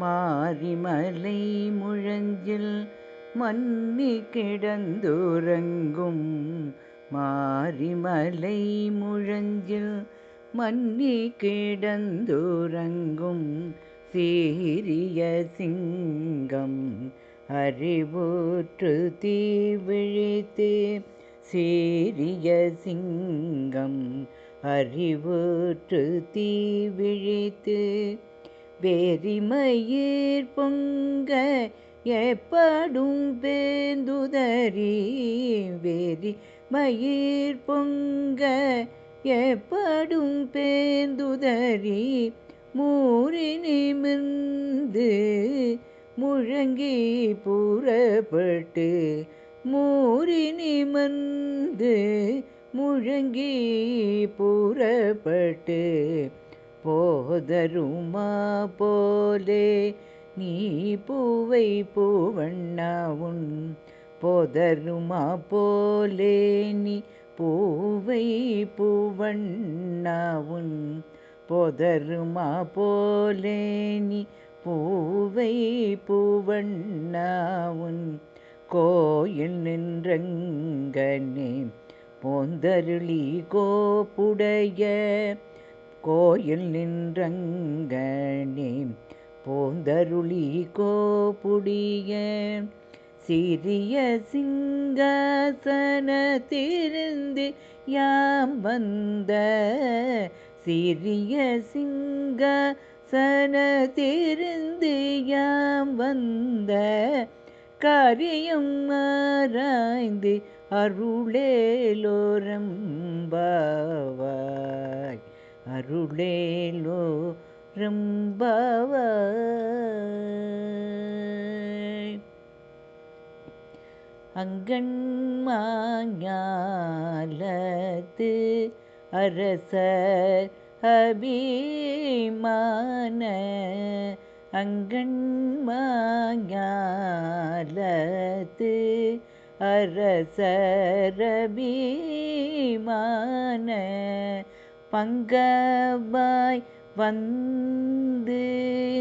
மாரிமலை முழஞ்சில் மன்னி கிடந்துறங்கும் மாரிமலை முழஞ்சில் மன்னி கிடந்துறங்கும் சீரிய சிங்கம் அறிவுற்று தீவிழித்து. சீரிய சிங்கம் அறிவுற்று தீவிழித்து. வேரிமயிர் பொங்க எப்படும் பேந்துதறி வேரி மயிர் பொங்க எப்படும் பேந்துதறி மூறி நிமிர்ந்து முழங்கி புறப்பட்டு மூறி நிமிர்ந்து முழங்கி புறப்பட்டு போதருமா போலே நீ பூவை பூவண்ணாவுன் போதருமா போலே நீ பூவை பூவண்ணாவுன் போதருமா போலே நீ பூவை பூவண்ணாவுன் கோயில் நின்றங்கனே போந்தருளி கோப்புடைய கோயில் நின்றங்கனே போந்தருளி கோபுடிய சிறிய சிங்காசனத்திருந்து யாம் வந்த சிறிய சிங்காசனத்திருந்து யாம் வந்த காரியம் ஆராய்ந்து அருளேலோரம்பாவாய் அருளேலோ ரொம்பவ அங்கண்மாஞாலத்து அரசர் அபிமான அங்கண்மாஞாலத்து அரசரபிமான பங்கவாய் வந்து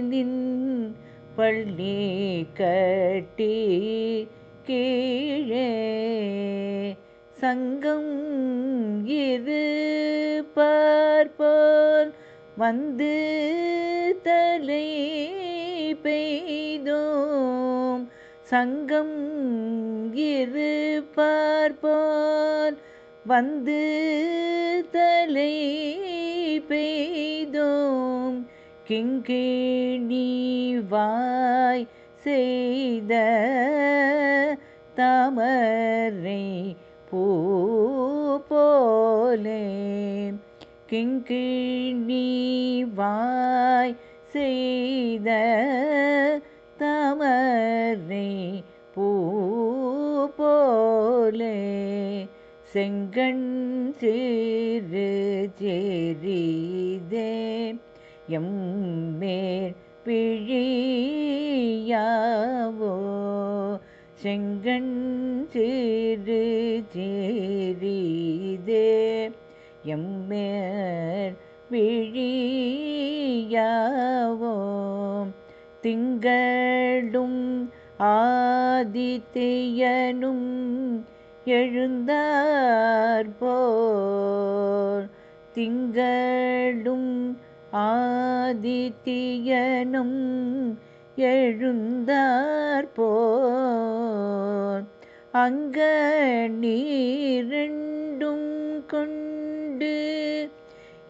நின் பள்ளி கட்டி கீழே. சங்கம் இரு பார்ப்போல் வந்து தலை பெய்தோம். சங்கம் இரு பார்ப்போல் வந்து தலை பெய்தோம். கிங்கிணிவாய் செய்த தாமரை பூ போலே கிங்கிணிவாய் செய்த தாமரை பூ போலே செங்கண் சிறு செறிதே எம்மேல் பிழியாவோ? செங்கண் சிறு சிறிதே எம்மேல் பிழியாவோ? திங்களும் ஆதித்தியனும் எழுந்தார்போல் திங்களும் ஆதித்தியனும் எழுந்தார்போல் அங்க நீரெண்டும் கொண்டு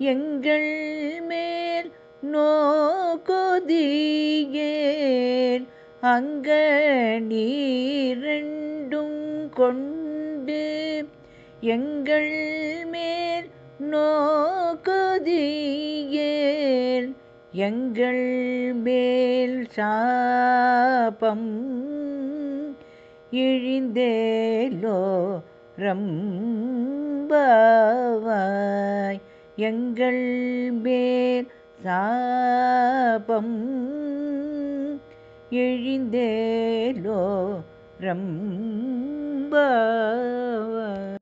எங்கள் மேல் நோகொதியேன் அங்க நீரெண்டும் கொண்டு கொண்டு எங்கள் மேல் நோக்குதியேல் எங்கள் மேல் சாபம் இழிந்தேலோ ரம்பாவாய். எங்கள் மேல் சாபம் இழிந்தேலோ ரம்பாவாய்